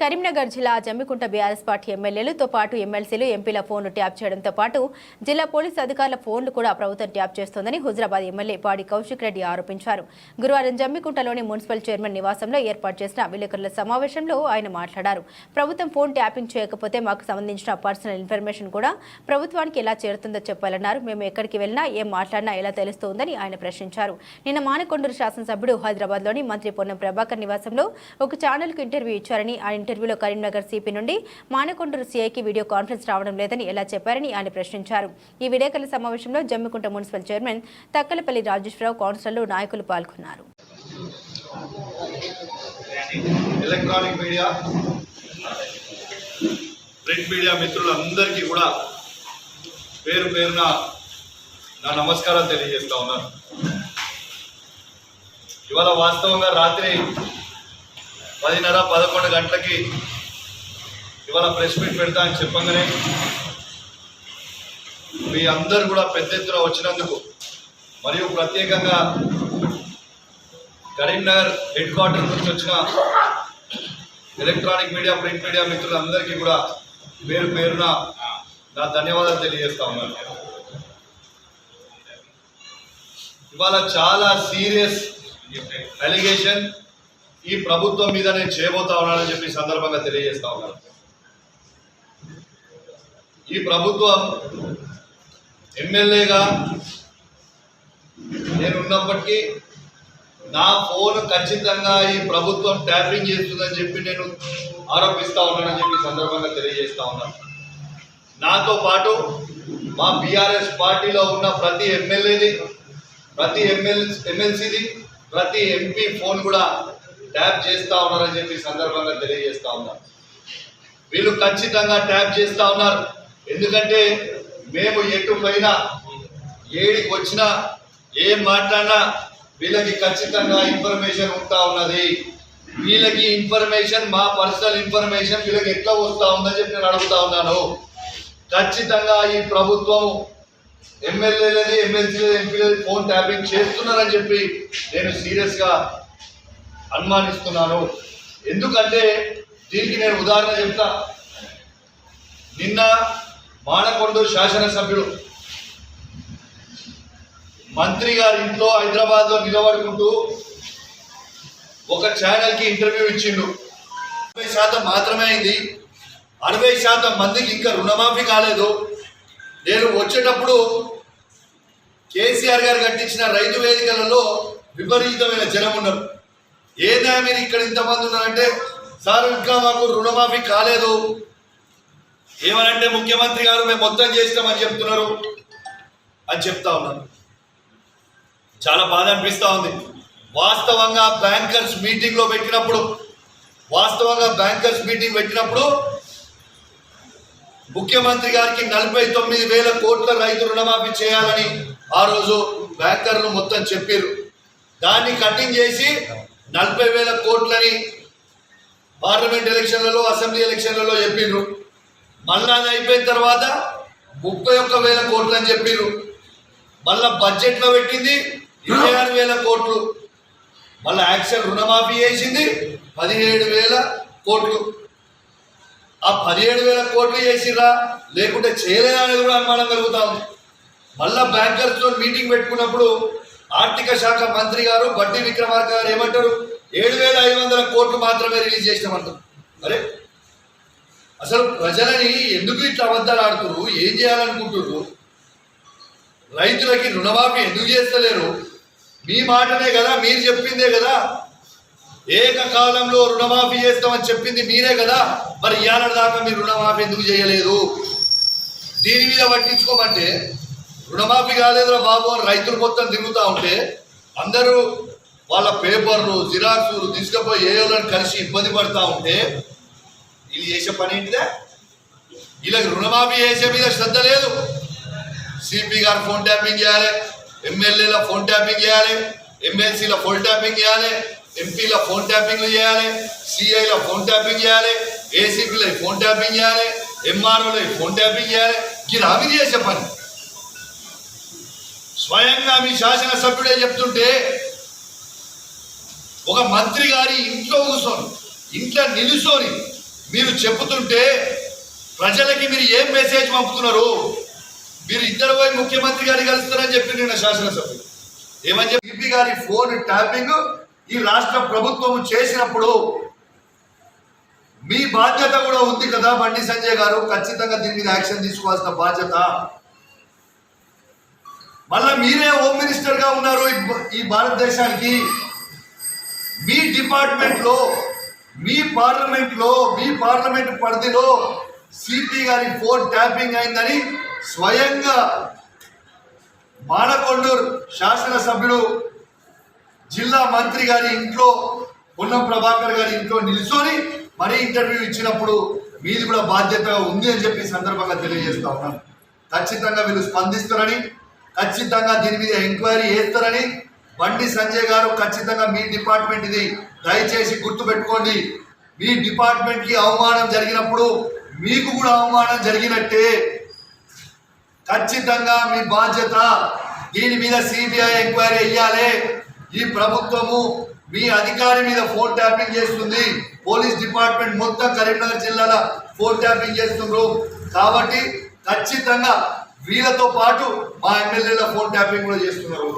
కరీంనగర్ జిల్లా Jammikunta BRS party ఎమ్మెల్యేలతో పాటు ఎమ్మెల్సీలు ఎంపీల ఫోన్లు ట్యాప్ చేయడంతో పాటు జిల్లా పోలీసు అధికారుల ఫోన్లు కూడా ప్రభుత్వం ట్యాప్ చేస్తోందని హుజరాబాద్ ఎమ్మెల్యే పాడి కౌశిక్ రెడ్డి ఆరోపించారు. గురువారం జమ్మికుంటలోని మున్సిపల్ చైర్మన్ నివాసంలో ఏర్పాటు చేసిన విలేకరుల సమావేశంలో ఆయన మాట్లాడారు. ప్రభుత్వం ఫోన్ ట్యాపింగ్ చేయకపోతే మాకు సంబంధించిన పర్సనల్ ఇన్ఫర్మేషన్ కూడా ప్రభుత్వానికి ఎలా చేరుతుందో చెప్పాలన్నారు. మేము ఎక్కడికి వెళ్ళినా ఏం మాట్లాడినా ఎలా తెలుస్తోందని ఆయన ప్రశ్నించారు. నిన్న మానకొండూరు శాసనసభ్యుడు హైదరాబాద్లోని మంత్రి పొన్నం ప్రభాకర్ నివాసంలో ఒక ఛానల్కు ఇంటర్వ్యూ ఇచ్చారని ఆయన ఇంటర్వ్యూలో కరీంనగర్ సిపి నుండి మానకొండూరు సీఐకి వీడియో కాన్ఫరెన్స్ రావడం లేదని ఎలా చెప్పారని ఆయన ప్రశ్నించారు. ఈ విలేకరుల సమావేశంలో జమ్మికుంట మున్సిపల్ చైర్మన్ తక్కలపల్లి రాజేశ్వరరావు కౌన్సిలర్లు నాయకులు పాల్గొన్నారు. ఎలక్ట్రానిక్ మీడియా ప్రింట్ మీడియా మిత్రులందరికీ కూడా పేరు పేరున నా నమస్కారాలు తెలియజేస్తా ఉన్నాను. ఇవాళ వాస్తవంగా రాత్రి పదిన్నర పదకొండు గంటలకి ఇవాళ ప్రెస్ మీట్ పెడతా అని చెప్పగానే మీ అందరు కూడా పెద్ద ఎత్తున వచ్చినందుకు మరియు ప్రత్యేకంగా కరీంనగర్ హెడ్ క్వార్టర్ నుంచి వచ్చిన ఎలక్ట్రానిక్ మీడియా ప్రింట్ మీడియా మిత్రులందరికీ కూడా పేరు పేరున నా ధన్యవాదాలు తెలియజేస్తా ఉన్నాను. ఇవాళ చాలా సీరియస్ అలిగేషన్ ఈ ప్రభుత్వం మీద నేను చేయబోతా ఉన్నానని చెప్పి సందర్భంగా తెలియజేస్తా ఉన్నాను. ఈ ప్రభుత్వం ఎమ్మెల్యేగా నేను ఉన్నప్పటికీ నా ఫోన్ ఖచ్చితంగా ఈ ప్రభుత్వం ట్యాపింగ్ చేస్తుందని చెప్పి నేను ఆరోపిస్తా ఉన్నానని చెప్పి సందర్భంగా తెలియజేస్తా ఉన్నాను. నాతో పాటు మా బీఆర్ఎస్ పార్టీలో ఉన్న ప్రతి ఎమ్మెల్యేది ప్రతి ఎమ్మెల్ ఎమ్మెల్సీది ప్రతి ఎంపీ ఫోన్ కూడా ట్యాప్ చేస్తా ఉన్నారని చెప్పి సందర్భంగా తెలియజేస్తా ఉన్నారు వీళ్ళు ఖచ్చితంగా ట్యాప్ చేస్తా ఉన్నారు. ఎందుకంటే మేము ఎటు పోయినా ఏడికి వచ్చినా ఏం మాట్లాడినా వీళ్ళకి ఖచ్చితంగా ఇన్ఫర్మేషన్ ఉంటా ఉన్నది. వీళ్ళకి ఇన్ఫర్మేషన్ మా పర్సనల్ ఇన్ఫర్మేషన్ వీళ్ళకి ఎట్లా వస్తా ఉందని చెప్పి నేను అడుగుతా ఉన్నాను. ఖచ్చితంగా ఈ ప్రభుత్వం ఎమ్మెల్యేలది ఎమ్మెల్సీలది ఎంపీలది ఫోన్ ట్యాపింగ్ చేస్తున్నారని చెప్పి నేను సీరియస్గా అనుమానిస్తున్నాను. ఎందుకంటే దీనికి నేను ఉదాహరణ చెప్తా. నిన్న మానకొండూరు శాసనసభ్యుడు మంత్రి గారి ఇంట్లో హైదరాబాద్లో నిలబడుకుంటూ ఒక ఛానల్కి ఇంటర్వ్యూ ఇచ్చిండు. అరవై శాతం మాత్రమే అయింది. అరవై శాతం మందికి ఇంకా రుణమాఫీ కాలేదు. నేను వచ్చేటప్పుడు కేసీఆర్ గారు కట్టించిన రైతు వేదికలలో విపరీతమైన జనం ఉన్నారు. ఏదా మీరు ఇక్కడ ఇంతమంది ఉన్నారంటే సార్ ఇంకా మాకు రుణమాఫీ కాలేదు. ఏమనంటే ముఖ్యమంత్రి గారు మేము మొత్తం చేసినామని చెప్తున్నారు. అని చెప్తా ఉన్నారు. చాలా బాధ అనిపిస్తూ ఉంది. వాస్తవంగా బ్యాంకర్స్ మీటింగ్లో పెట్టినప్పుడు వాస్తవంగా బ్యాంకర్స్ మీటింగ్ పెట్టినప్పుడు ముఖ్యమంత్రి గారికి నలభై తొమ్మిది వేల కోట్ల రైతు రుణమాఫీ చేయాలని ఆ రోజు బ్యాంకర్లు మొత్తం చెప్పారు దాన్ని కటింగ్ చేసి నలభై వేల కోట్లని పార్లమెంట్ ఎలక్షన్లలో అసెంబ్లీ ఎలక్షన్లలో చెప్పిండ్రు మళ్ళా అది అయిపోయిన తర్వాత ముప్పై ఒక్క వేల కోట్లు అని చెప్పిర్రు. మళ్ళా బడ్జెట్లో పెట్టింది ఇరవై ఆరు వేల కోట్లు. మళ్ళా యాక్షన్ రుణమాఫీ చేసింది పదిహేడు వేల కోట్లు. ఆ పదిహేడు వేల కోట్లు చేసిరా లేకుంటే చేయలేదా అనేది కూడా అనుమానం కలుగుతా ఉంది. మళ్ళా బ్యాంకర్స్తో మీటింగ్ పెట్టుకున్నప్పుడు ఆర్థిక శాఖ మంత్రి గారు బట్టి విక్రమార్క గారు ఏమంటారు? ఏడు వేల ఐదు వందల కోట్లు మాత్రమే రిలీజ్ చేసినామంటారు అరే అసలు ప్రజలని ఎందుకు ఇట్లా అబద్ధాలు ఆడుతున్నారు ఏం చేయాలనుకుంటున్నారు రైతులకి రుణమాఫీ ఎందుకు చేస్తలేరు? మీ మాటనే కదా మీరు చెప్పిందే కదా. ఏకకాలంలో రుణమాఫీ చేస్తామని చెప్పింది మీరే కదా. మరి ఇవాళ దాకా మీరు రుణమాఫీ ఎందుకు చేయలేదు? దీని మీద పట్టించుకోమంటే రుణమాఫీ కాలేదురా బాబు అని రైతులు మొత్తం తిరుగుతూ ఉంటే అందరూ వాళ్ళ పేపర్లు జిరాక్సులు తీసుకుపోయి ఏయోలను కలిసి ఇబ్బంది పడతా ఉంటే వీళ్ళు చేసే పని ఏంటిదే? వీళ్ళకి రుణమాఫీ చేసే మీద శ్రద్ధ లేదు. సిపి గారు ఫోన్ ట్యాపింగ్ చేయాలి ఎమ్మెల్యేల ఫోన్ ట్యాపింగ్ చేయాలి ఎమ్మెల్సీల ఫోన్ ట్యాపింగ్ చేయాలి ఎంపీల ఫోన్ ట్యాపింగ్లు చేయాలి సిఐల ఫోన్ ట్యాపింగ్ చేయాలి ఏసీపీల ఫోన్ ట్యాపింగ్ చేయాలి ఎంఆర్ఓల ఫోన్ ట్యాపింగ్ చేయాలి. ఇది అవి చేసే పని. స్వయంగా మీ శాసనసభ్యుడే చెప్తుంటే ఒక మంత్రి గారి ఇంట్లో కూర్చొని ఇంట్లో నిలుసోని మీరు చెబుతుంటే ప్రజలకి మీరు ఏం మెసేజ్ పంపుతున్నారు మీరు ఇద్దరు పోయి ముఖ్యమంత్రి గారిని కలుస్తారని చెప్పి నిన్న శాసనసభ్యులు ఏమని చెప్పి? గారి ఫోన్ ట్యాపింగ్ ఈ రాష్ట్ర ప్రభుత్వం చేసినప్పుడు మీ బాధ్యత కూడా ఉంది కదా బండి సంజయ్ గారు ఖచ్చితంగా దీని మీద యాక్షన్ తీసుకోవాల్సిన బాధ్యత. మళ్ళీ మీరే హోమ్ మినిస్టర్గా ఉన్నారు ఈ- ఈ భారతదేశానికి. మీ డిపార్ట్మెంట్లో మీ పార్లమెంట్లో మీ పార్లమెంట్ పరిధిలో సిపి గారి ఫోన్ ట్యాపింగ్ అయిందని స్వయంగా మానకొండూరు శాసనసభ్యుడు జిల్లా మంత్రి గారి ఇంట్లో పొన్నం ప్రభాకర్ గారి ఇంట్లో నిల్చొని మరీ ఇంటర్వ్యూ ఇచ్చినప్పుడు మీది కూడా బాధ్యత ఉంది అని చెప్పి సందర్భంగా తెలియజేస్తా ఉన్నాను. ఖచ్చితంగా వీళ్ళు స్పందిస్తారని ఖచ్చితంగా దీని మీద ఎంక్వైరీ చేస్తారని బండి సంజయ్ గారు ఖచ్చితంగా మీ డిపార్ట్మెంట్ ఇది దయచేసి గుర్తుపెట్టుకోండి. మీ డిపార్ట్మెంట్కి అవమానం జరిగినప్పుడు మీకు కూడా అవమానం జరిగినట్టే. ఖచ్చితంగా మీ బాధ్యత దీని మీద సిబిఐ ఎంక్వైరీ అయ్యాలి ఈ ప్రభుత్వము మీ అధికారి మీద ఫోన్ ట్యాపింగ్ చేస్తుంది. పోలీస్ డిపార్ట్మెంట్ మొత్తం కరీంనగర్ జిల్లాలో ఫోన్ ట్యాపింగ్ చేస్తున్నారు కాబట్టి ఖచ్చితంగా వీళ్ళతో పాటు మా ఎమ్మెల్యేల ఫోన్ ట్యాపింగ్ కూడా చేస్తున్నారు.